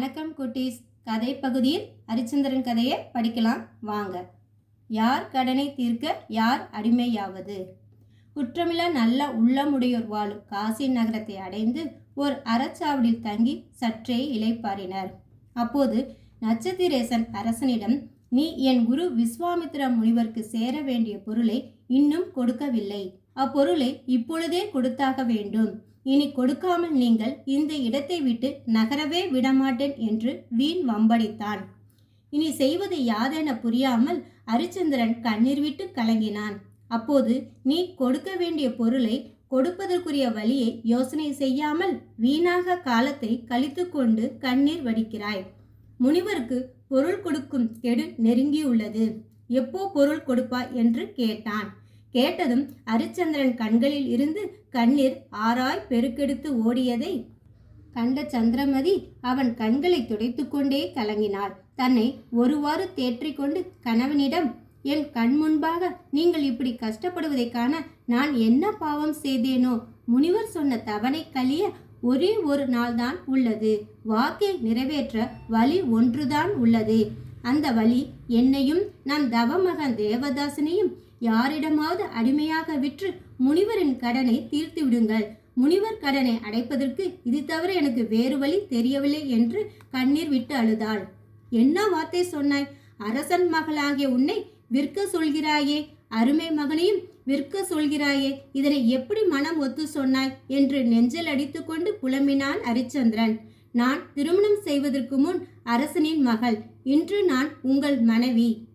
வணக்கம் குட்டீஸ். கதை பகுதியில் ஹரிச்சந்திரன் கதையை படிக்கலாம். வாங்க. யார் கடனை தீர்க்க யார் அடிமையாவது? குற்றமில்லா நல்ல உள்ளமுடையோர் வாழும் காசி நகரத்தை அடைந்து ஓர் அறச்சாவடியில் தங்கி சற்றே இளைப்பாறினர். அப்போது நட்சத்திரேசன் அரசனிடம் நீ என் குரு விஸ்வாமித்ர முனிவருக்கு சேர வேண்டிய பொருளை இன்னும் கொடுக்கவில்லை. அப்பொருளை இப்பொழுதே கொடுத்தாக வேண்டும். இனி கொடுக்காமல் நீங்கள் இந்த இடத்தை விட்டு நகரவே விடமாட்டேன் என்று வீண் வம்படித்தான். இனி செய்வது யாதென புரியாமல் ஹரிச்சந்திரன் கண்ணீர் விட்டு கலங்கினான். அப்போது நீ கொடுக்க வேண்டிய பொருளை கொடுப்பதற்குரிய வழியை யோசனை செய்யாமல் வீணாக காலத்தை கழித்து கொண்டு கண்ணீர் வடிக்கிறாய். முனிவருக்கு பொருள் கொடுக்கும் கெடு நெருங்கியுள்ளது. எப்போ பொருள் கொடுப்பாய் என்று கேட்டான். கேட்டதும் அரிச்சந்திரன் கண்களில் இருந்து கண்ணீர் ஆராய் பெருக்கெடுத்து ஓடியதை கண்ட சந்திரமதி அவன் கண்களை துடைத்துக்கொண்டே கலங்கினாள். தன்னை ஒருவாறு தேற்றிக்கொண்டு கணவனிடம் என் கண் முன்பாக நீங்கள் இப்படி கஷ்டப்படுவதைக் காண நான் என்ன பாவம் செய்தேனோ முனிவர் சொன்ன தவணை கழிய ஒரே ஒரு நாள்தான் உள்ளது. வாக்கை நிறைவேற்ற வழி ஒன்றுதான் உள்ளது. அந்த வழி என்னையும் நம் தவமகன் தேவதாசனையும் யாரிடமாவது அடிமையாக விற்று முனிவரின் கடனை தீர்த்து விடுங்கள். முனிவர் கடனை அடைப்பதற்கு இது தவிர எனக்கு வேறு வழி தெரியவில்லை என்று கண்ணீர் விட்டு அழுதாள். என்ன வார்த்தை சொன்னாய்? அரசன் மகளாகிய உன்னை விற்க சொல்கிறாயே? அருமை மகனையும் விற்க சொல்கிறாயே? இதனை எப்படி மனம் ஒத்து சொன்னாய்? என்று நெஞ்சல் அடித்துக்கொண்டு புலம்பினான் ஹரிச்சந்திரன் நான் திருமணம் செய்வதற்கு முன் அரசனின் மகள். இன்று நான் உங்கள் மனைவி.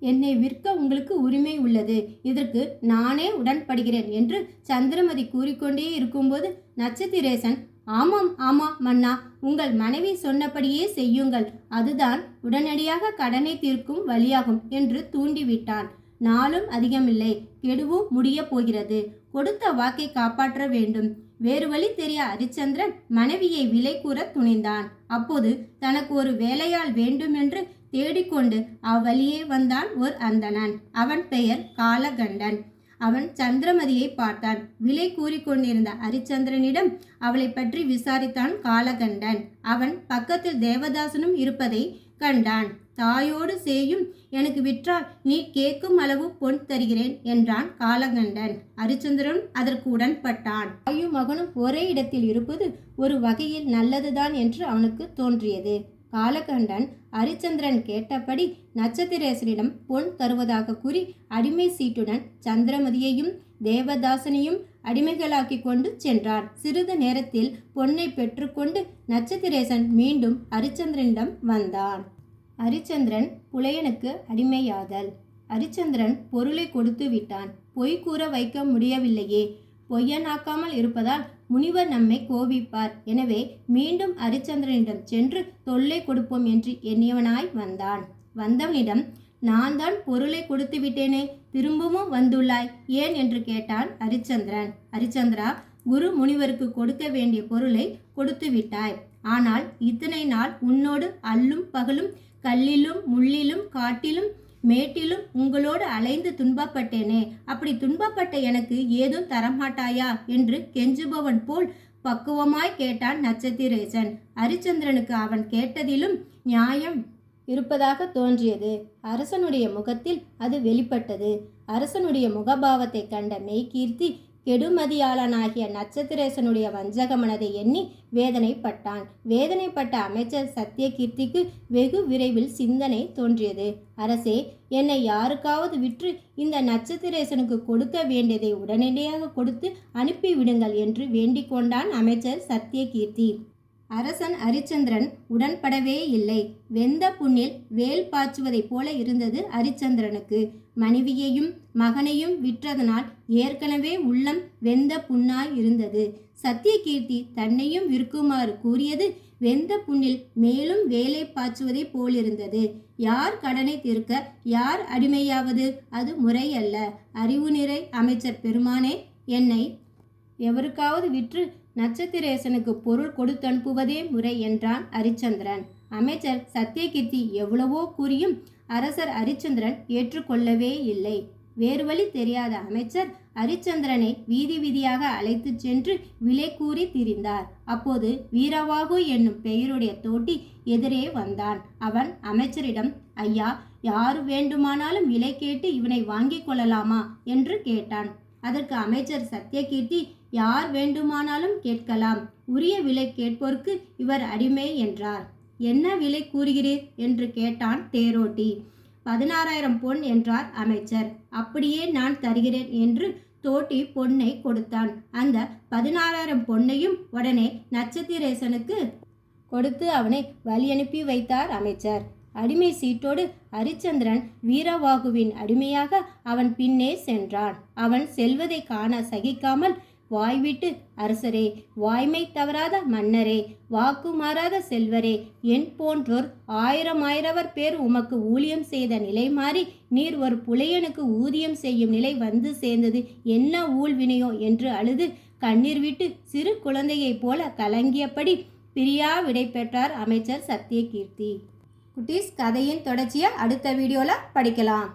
என்னை விற்க உங்களுக்கு உரிமை உள்ளது. இதற்கு நானே உடன்படுகிறேன் என்று சந்திரமதி கூறிக்கொண்டே இருக்கும்போது நட்சத்திரேசன் ஆமாம் ஆமாம் மன்னா உங்கள் மனைவி சொன்னபடியே செய்யுங்கள். அதுதான் உடனடியாக கடனை தீர்க்கும் வழியாகும் என்று தூண்டிவிட்டான். நாளும் அதிகமில்லை. கெடுவும் முடிய போகிறது. கொடுத்த வாக்கை காப்பாற்ற வேண்டும். வேறு வழி தெரிய ஹரிச்சந்திரன் மனைவியை விலை கூற துணிந்தான். அப்போது தனக்கு ஒரு வேலையால் வேண்டுமென்று தேடிக்கொண்டு அவ்வழியே வந்தான் ஓர் அந்தணன். அவன் பெயர் காலகண்டன். அவன் சந்திரமதியை பார்த்தான். விலை கூறிக்கொண்டிருந்த ஹரிச்சந்திரனிடம் அவளை பற்றி விசாரித்தான் காலகண்டன். அவன் பக்கத்தில் தேவதாசனும் இருப்பதை கண்டான். தாயோடு சேயும் எனக்கு விற்றால் நீ கேட்கும் அளவு பொன் தருகிறேன் என்றான் காலகண்டன். ஹரிச்சந்திரன் அதற்கு உடன்பட்டான். தாயும் மகனும் ஒரே இடத்தில் இருப்பது ஒரு வகையில் நல்லதுதான் என்று அவனுக்கு தோன்றியது. காலகண்டன் ஹரிச்சந்திரன் கேட்டபடி நட்சத்திரேசனிடம் பொன் தருவதாக கூறி அடிமை சீட்டுடன் சந்திரமதியையும் தேவதாசனையும் அடிமைகளாக்கி கொண்டு சென்றான் சிறிது நேரத்தில் பொன்னை பெற்றுக்கொண்டு நட்சத்திரேசன் மீண்டும் ஹரிச்சந்திரனிடம் வந்தான். ஹரிச்சந்திரன் புலையனுக்கு அடிமையாதல். ஹரிச்சந்திரன் பொருளை கொடுத்து விட்டான். பொய் கூற வைக்க முடியவில்லையே. பொய்யனாக்காமல் இருப்பதால் முனிவர் நம்மை கோபிப்பார். எனவே மீண்டும் ஹரிச்சந்திரனிடம் சென்று தொல்லை கொடுப்போம் என்று எண்ணியவனாய் வந்தான். வந்தவனிடம் நான் தான் பொருளை கொடுத்து விட்டேனே திரும்பவும் வந்துள்ளாய் ஏன்? என்று கேட்டான் ஹரிச்சந்திரன் ஹரிச்சந்திரா குரு முனிவருக்கு கொடுக்க வேண்டிய பொருளை கொடுத்து விட்டாய். ஆனால் இத்தனை நாள் உன்னோடு அல்லும் பகலும் கல்லிலும் முள்ளிலும் காட்டிலும் மேட்டிலும் உங்களோடு அலைந்து துன்பப்பட்டேனே. அப்படி துன்பப்பட்ட எனக்கு ஏதும் தரமாட்டாயா? என்று கெஞ்சுபவன் போல் பக்குவமாய் கேட்டான் நட்சத்திரேசன். ஹரிச்சந்திரனுக்கு அவன் கேட்டதிலும் நியாயம் இருப்பதாக தோன்றியது. அரசனுடைய முகத்தில் அது வெளிப்பட்டது. அரசனுடைய முகபாவத்தை கண்ட மெய்கீர்த்தி கெடுமதியாளனாகிய நட்சத்திரேசனுடைய வஞ்சக மனதை எண்ணி வேதனைப்பட்டான். வேதனைப்பட்ட அமைச்சர் சத்தியகீர்த்திக்கு வெகு விரைவில் சிந்தனை தோன்றியது. அரசே என்னை யாருக்காவது விற்று இந்த நட்சத்திரேசனுக்கு கொடுக்க வேண்டியதை உடனடியாக கொடுத்து அனுப்பிவிடுங்கள் என்று வேண்டிக் கொண்டான் அமைச்சர் சத்தியகீர்த்தி. அரசன் அரிச்சந்திரன் உடன்படவே இல்லை. வெந்த புண்ணில் வேல் பாய்ச்சுவதைப் போல இருந்தது அரிச்சந்திரனுக்கு. மனைவியையும் மகனையும் விற்றதனால் ஏற்கனவே உள்ளம் வெந்த புண்ணாய் இருந்தது. சத்தியகீர்த்தி தன்னையும் விற்குமாறு கூறியது வெந்த புண்ணில் மேலும் வேலை பாய்ச்சுவதைப் போலிருந்தது. யார் கடனை தீர்க்க யார் அடிமையாவது அது முறையல்ல. அறிவு நிறை அமைச்சர் பெருமானே என்னை எவருக்காவது விற்று நட்சத்திரேசனுக்கு பொருள் கொடுத்தனுப்புவதே முறை என்றான் ஹரிச்சந்திரன் அமைச்சர் சத்தியகீர்த்தி எவ்வளவோ கூறியும் அரசர் ஹரிச்சந்திரன் ஏற்றுக்கொள்ளவே இல்லை. வேறு வழி தெரியாத அமைச்சர் ஹரிச்சந்திரனை வீதி வீதியாக அழைத்துச் சென்று விலை கூறி திரிந்தார். அப்போது வீரவாகு என்னும் பெயருடைய தோட்டி எதிரே வந்தான். அவன் அமைச்சரிடம் ஐயா யாரு வேண்டுமானாலும் விலை கேட்டு இவனை வாங்கிக் கொள்ளலாமா? என்று கேட்டான். அதற்கு அமைச்சர் சத்தியகீர்த்தி யார் வேண்டுமானாலும் கேட்கலாம். உரிய விலை கேட்போருக்கு இவர் அடிமை என்றார். என்ன விலை கூறுகிறீர்? என்று கேட்டான் தேரோட்டி. பதினாறாயிரம் பொன் என்றார் அமைச்சர். அப்படியே நான் தருகிறேன் என்று தோட்டி பொன்னை கொடுத்தான். அந்த பதினாறாயிரம் பொன்னையும் உடனே நட்சத்திரேசனுக்கு கொடுத்து அவனை வழி அனுப்பி வைத்தார் அமைச்சர். அடிமை சீட்டோடு ஹரிச்சந்திரன் வீரவாகுவின் அடிமையாக அவன் பின்னே சென்றான். அவன் செல்வதை காண சகிக்காமல் வாய்விட்டு அரசரே வாய்மை தவறாத மன்னரே வாக்கு மாறாத செல்வரே என் போன்றோர் ஆயிரம் ஆயிரவர் பேர் உமக்கு ஊழியம் செய்த நிலை மாறி நீர் ஒரு புலையனுக்கு ஊதியம் செய்யும் நிலை வந்து சேர்ந்தது. என்ன ஊழ்வினையோ என்று அழுது கண்ணீர் விட்டு சிறு குழந்தையைப் போல கலங்கியபடி பிரியா விடை பெற்றார் அமைச்சர் சத்தியகீர்த்தி. குட்டீஸ் கதையின் தொடர்ச்சியை அடுத்த வீடியோவில் படிக்கலாம்.